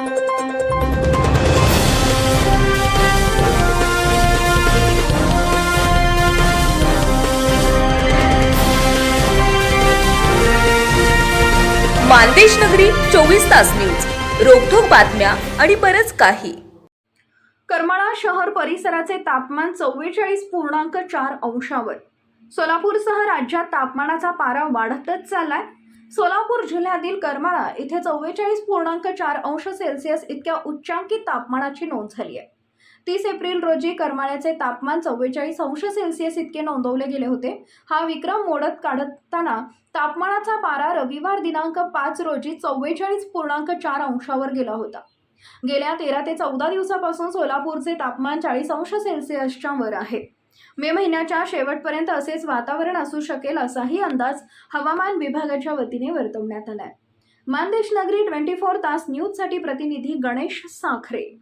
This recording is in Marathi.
मानदेश नगरी चोवीस तास न्यूज. रोखोक बातम्या आणि बरंच काही. करमाळा शहर परिसराचे तापमान चव्वेचाळीस पूर्णांक चार अंशावर. सोलापूरसह राज्यात तापमानाचा पारा वाढतच चाललाय. सोलापूर जिल्ह्यातील करमाळा इथे चव्वेचाळीस पूर्णांक चार अंश सेल्सिअस इतक्या उच्चांकी तापमानाची नोंद झाली आहे. तीस एप्रिल रोजी करमाळ्याचे तापमान चव्वेचाळीस अंश सेल्सिअस इतके नोंदवले गेले होते. हा विक्रम मोडत काढताना तापमानाचा पारा रविवार दिनांक पाच रोजी चव्वेचाळीस पूर्णांक चार अंशावर गेला होता. गेल्या तेरा ते चौदा दिवसापासून सोलापूरचे तापमान चाळीस अंश सेल्सिअसच्या वर आहे. मे महिन्याच्या शेवटपर्यंत असेच वातावरण असू शकेल असाही अंदाज हवामान विभागाच्या वतीने वर्तवण्यात आलाय. मानदेश नगरी ट्वेंटी फोर तास न्यूजसाठी प्रतिनिधी गणेश साखरे.